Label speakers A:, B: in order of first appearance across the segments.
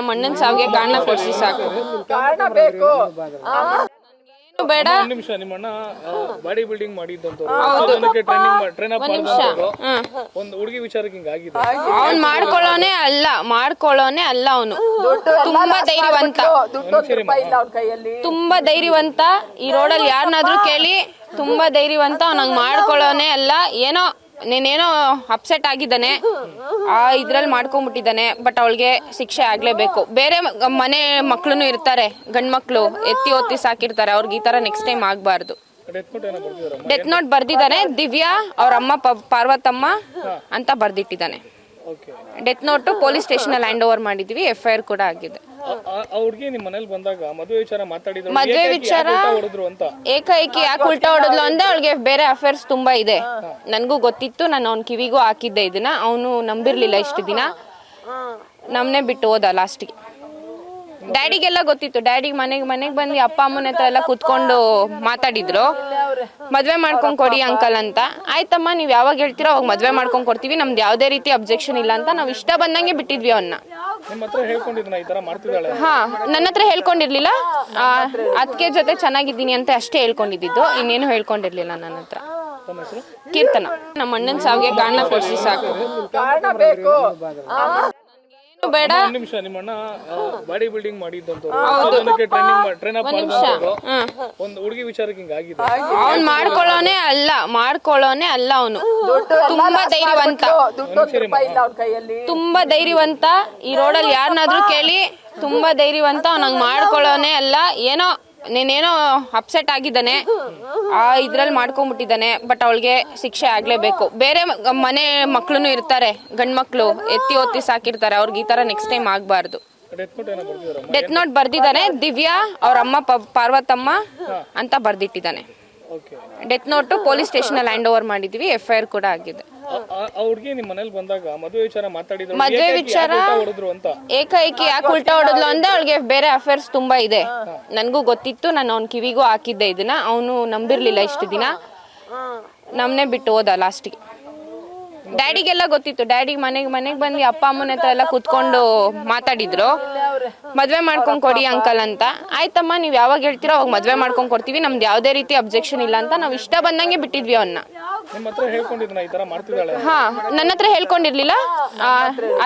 A: ನಮ್ಮ ಅಣ್ಣನ ಸಾವಿಗೆ ಕಾರಣ ಕೊಡ್ಸಿ ಸಾಕು.
B: ಕಾರಣ ಬೇಕು.
A: ಏನು ಬೇಡ.
C: ಒಂದ್ ನಿಮಿಷ ನಿಮ್ಮಣ್ಣ ಬಾಡಿ ಬಿಲ್ಡಿಂಗ್ ಮಾಡಿದ್ದಂತವ್ರು. ಟ್ರೈನಿಂಗ್ ಟ್ರೈನ್ ಅಪ್ ಮಾಡಿದಂತವ್ರು ಒಂದು ಹುಡುಗಿ ವಿಚಾರಕ್ಕೆ ಹಿಂಗ ಆಗಿದೆ.
A: ಅವ್ನ್ ಮಾಡ್ಕೊಳ್ಳೋನೆ ಅಲ್ಲ ಮಾಡ್ಕೊಳ್ಳೋನೆ ಅಲ್ಲ ಅವನು. ತುಂಬಾ ಧೈರ್ಯವಂತ.
B: ದುಡ್ಡು ಒಂದು ಇಲ್ಲ ಅವ್ನ ಕೈಯಲ್ಲಿ.
A: ತುಂಬಾ ಧೈರ್ಯವಂತ. ಈ ರೋಡಲ್ಲಿ ಯಾರನ್ನಾದ್ರೂ ಕೇಳಿ ತುಂಬಾ ಧೈರ್ಯವಂತ. ಅವ್ನಂಗ್ ಮಾಡ್ಕೊಳ್ಳೋನೆ ಅಲ್ಲ. ಏನೋ ನೀನೇನೋ ಅಪ್ಸೆಟ್ ಆಗಿದ್ದಾನೆ. ಆ ಇದ್ರಲ್ಲಿ ಮಾಡ್ಕೊಂಡ್ಬಿಟ್ಟಿದ್ದಾನೆ ಬಟ್ ಅವಳಿಗೆ ಶಿಕ್ಷೆ ಆಗ್ಲೇಬೇಕು. ಬೇರೆ ಮ- ಮನೆ ಮಕ್ಳು ಇರ್ತಾರೆ ಗಂಡ್ ಮಕ್ಕಳು ಎತ್ತಿ ಒತ್ತಿ ಸಾಕಿರ್ತಾರೆ ಅವ್ರಿಗೆ ಈ ತರ ನೆಕ್ಸ್ಟ್ ಟೈಮ್ ಆಗ್ಬಾರ್ದು.
C: ಡೆತ್ ನೋಟ್ ಏನೋ ಬರ್ತಿದಾರ
A: ಡೆತ್ ನೋಟ್ ಬರ್ದಿದ್ದಾನೆ ದಿವ್ಯಾ ಅವ್ರ ಅಮ್ಮ ಪ- ಪಾರ್ವತಮ್ಮ ಅಂತ ಬರ್ದಿಟ್ಟಿದ್ದಾನೆ.
C: Okay
A: death note police station ಅಲ್ಲಿ ಹ್ಯಾಂಡ್ ಓವರ್ ಮಾಡಿದ್ವಿ ಎಫ್ ಐ ಆರ್ ಕೂಡ ಆಗಿದೆ.
C: ಹುಡುಗಿ ನಿಮ್ ಮನೇಲಿ ಬಂದಾಗ ಮದುವೆ ವಿಚಾರ ಮಾತಾಡಿದ್ರು
A: ಮದ್ವೆ
C: ಏಕಾಏಕಿ
A: ವಿಚಾರ
C: ಯಾಕೆ ಉಲ್ಟಾ ಹೊಡೆದ್ರು ಅಂತ?
A: ಏಕೈಕಿ ಯಾಕೆ ಉಲ್ಟಾ ಹೊಡೆದ್ಲು ಅಂದ್ರೆ ಅವಳಿಗೆ ಬೇರೆ ಅಫೇರ್ಸ್ ತುಂಬಾ ಇದೆ. ನನ್ಗೂ ಗೊತ್ತಿತ್ತು ನಾನು ಅವ್ನ ಕಿವಿಗೂ ಹಾಕಿದ್ದೆ ಇದನ್ನ. ಅವನು ನಂಬಿರ್ಲಿಲ್ಲ ಇಷ್ಟು ದಿನ. ನಮ್ನೆ ಬಿಟ್ಟು ಹೋದ ಲಾಸ್ಟಿಗೆ ಡ್ಯಾಡಿಗೆಲ್ಲ ಗೊತ್ತಿತ್ತು. ಡ್ಯಾಡಿಗೆ ಮನೆಗೆ ಮನೆಗೆ ಬಂದು ಅಪ್ಪ ಅಮ್ಮನ ಹತ್ರ ಎಲ್ಲ ಕುತ್ಕೊಂಡು ಮಾತಾಡಿದ್ರು. ಮದ್ವೆ ಮಾಡ್ಕೊಂಡ್ ಕೊಡಿ ಅಂಕಲ್ ಅಂತ. ಆಯ್ತಮ್ಮ ನೀವ್ ಯಾವಾಗ ಹೇಳ್ತೀರೋ ಅವಾಗ ಮದ್ವೆ ಮಾಡ್ಕೊಂಡ್ ಕೊಡ್ತೀವಿ. ನಮ್ದು ಯಾವ್ದೇ ರೀತಿ ಅಬ್ಜೆಕ್ಷನ್ ಇಲ್ಲ ಅಂತ ನಾವ್ ಇಷ್ಟ ಬಂದಂಗೆ ಬಿಟ್ಟಿದ್ವಿ ಅವನ್ನ
C: ನಿಮ್ ಹತ್ರ ಹೇಳ್ಕೊಂಡಿದ್ನ ಈ ತರ ಮಾಡ್ತಿದ್ದಾಳೆ
A: ಹಾ ನನ್ನ ಹತ್ರ ಹೇಳ್ಕೊಂಡಿರ್ಲಿಲ್ಲ. ಅದಕ್ಕೆ ಜೊತೆ ಚೆನ್ನಾಗಿದ್ದೀನಿ ಅಂತ ಅಷ್ಟೇ ಹೇಳ್ಕೊಂಡಿದ್ದು. ಇನ್ನೇನು ಹೇಳ್ಕೊಂಡಿರ್ಲಿಲ್ಲ ನನ್ನ ಹತ್ರ.
C: ತಮ್ಮ ಹೆಸರು?
A: ಕೀರ್ತನ. ನಮ್ಮ ಅಣ್ಣನ ಸಾವಿಗೆ ಕಾರಣ ಕೊಡ್ಸಿ ಸಾಕು.
B: ಕಾರಣ ಬೇಕು.
A: ಏನು ಬೇಡ.
C: ಒಂದ್ ನಿಮಿಷ ನಿಮ್ಮಣ್ಣ body building training train up ಮಾಡಿದಂತವ್ರು ಒಂದು ಹುಡುಗಿ ವಿಚಾರಕ್ಕೆ ಹಿಂಗ್ ಆಗಿದೆ.
A: ಅವ್ನ್ ಮಾಡ್ಕೊಳ್ಳೋನೆ ಅಲ್ಲ ಮಾಡ್ಕೊಳ್ಳೋನೆ ಅಲ್ಲ ಅವನು. ತುಂಬಾ ಧೈರ್ಯವಂತ.
B: ಅವ್ನ
A: ತುಂಬಾ ಧೈರ್ಯವಂತ. ಈ ರೋಡಲ್ಲಿ ಯಾರನ್ನಾದ್ರೂ ಕೇಳಿ ತುಂಬಾ ಧೈರ್ಯವಂತ. ಅವ್ನಂಗ್ ಮಾಡ್ಕೊಳ್ಳೋನೆ ಅಲ್ಲ. ಏನೋ ನೀನೇನೋ ಅಪ್ಸೆಟ್ ಆಗಿದ್ದಾನೆ. ಆ ಇದ್ರಲ್ಲಿ ಮಾಡ್ಕೊಂಡ್ಬಿಟ್ಟಿದ್ದಾನೆ ಬಟ್ ಅವಳಿಗೆ ಶಿಕ್ಷೆ ಆಗ್ಲೇಬೇಕು. ಬೇರೆ ಮನೆ ಮಕ್ಕಳು ಇರ್ತಾರೆ ಗಂಡ್ ಮಕ್ಳು ಎತ್ತಿ ಒತ್ತಿ ಸಾಕಿರ್ತಾರೆ ಅವ್ರಿಗೆ ಈ ತರ ನೆಕ್ಸ್ಟ್ ಟೈಮ್ ಆಗ್ಬಾರ್ದು.
C: ಡೆತ್ ನೋಟ್
A: ಬರ್ದಿದ್ದಾನೆ ದಿವ್ಯಾ ಅವ್ರ ಅಮ್ಮ ಪಾರ್ವತಮ್ಮ ಅಂತ ಬರ್ದಿಟ್ಟಿದ್ದಾನೆ. ಡೆತ್ ನೋಟು ಪೊಲೀಸ್ ಸ್ಟೇಷನ್ ಅಲ್ಲಿ ಹ್ಯಾಂಡ್ ಓವರ್ ಮಾಡಿದ್ವಿ ಎಫ್ ಐ ಆರ್ ಕೂಡ ಆಗಿದೆ.
C: ಆ ಹುಡುಗಿ ನಿಮ್ ಮನೇಲಿ ಬಂದಾಗ ಮದುವೆ ವಿಚಾರ ಮಾತಾಡಿದ್ರು.
A: ಮದ್ವೆ
C: ಏಕಾಏಕಿ
A: ವಿಚಾರ
C: ಯಾಕೆ ಉಲ್ಟಾ ಹೊಡೆದ್ರು ಅಂತ?
A: ಏಕೈಕಿ ಯಾಕೆ ಉಲ್ಟಾ ಹೊಡೆದ್ಲು ಅಂದ್ರೆ ಅವಳಿಗೆ ಬೇರೆ ಅಫೇರ್ಸ್ ತುಂಬಾ ಇದೆ. ನನಗೂ ಗೊತ್ತಿತ್ತು ನಾನು ಅವ್ನ ಕಿವಿಗೂ ಹಾಕಿದ್ದೆ ಇದನ್ನ. ಅವನು ನಂಬಿರ್ಲಿಲ್ಲ ಇಷ್ಟು ದಿನ. ನಮ್ನೆ ಬಿಟ್ಟು ಹೋದ ಲಾಸ್ಟಿಗೆ ಡ್ಯಾಡಿಗೆಲ್ಲ ಗೊತ್ತಿತ್ತು. ಡ್ಯಾಡಿ ಮನೆಗೆ ಮನೆಗೆ ಬಂದು ಅಪ್ಪ ಅಮ್ಮನ ಹತ್ರ ಎಲ್ಲ ಕುತ್ಕೊಂಡು ಮಾತಾಡಿದ್ರು. ಮದ್ವೆ ಮಾಡ್ಕೊಂಡ್ ಕೊಡಿ ಅಂಕಲ್ ಅಂತ. ಆಯ್ತಮ್ಮ ನೀವು ಯಾವಾಗ ಹೇಳ್ತೀರೋ ಅವಾಗ ಮದ್ವೆ ಮಾಡ್ಕೊಂಡ್ ಕೊಡ್ತೀವಿ. ನಮ್ದು ಯಾವುದೇ ರೀತಿ ಅಬ್ಜೆಕ್ಷನ್ ಇಲ್ಲ ಅಂತ. ನಾವು ಇಷ್ಟ ಬಂದಂಗೆ ಬಿಟ್ಟಿದ್ವಿ ಅವನ್ನ ಹಾ ನನ್ನ ಹತ್ರ ಹೇಳ್ಕೊಂಡಿರ್ಲಿಲ್ಲ.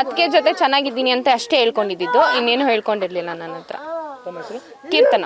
A: ಅದಕ್ಕೆ ಜೊತೆ ಚೆನ್ನಾಗಿದ್ದೀನಿ ಅಂತ ಅಷ್ಟೇ ಹೇಳ್ಕೊಂಡಿದ್ದು. ಇನ್ನೇನು ಹೇಳ್ಕೊಂಡಿರ್ಲಿಲ್ಲ ನನ್ನ ಹತ್ರ. ಕೀರ್ತನ.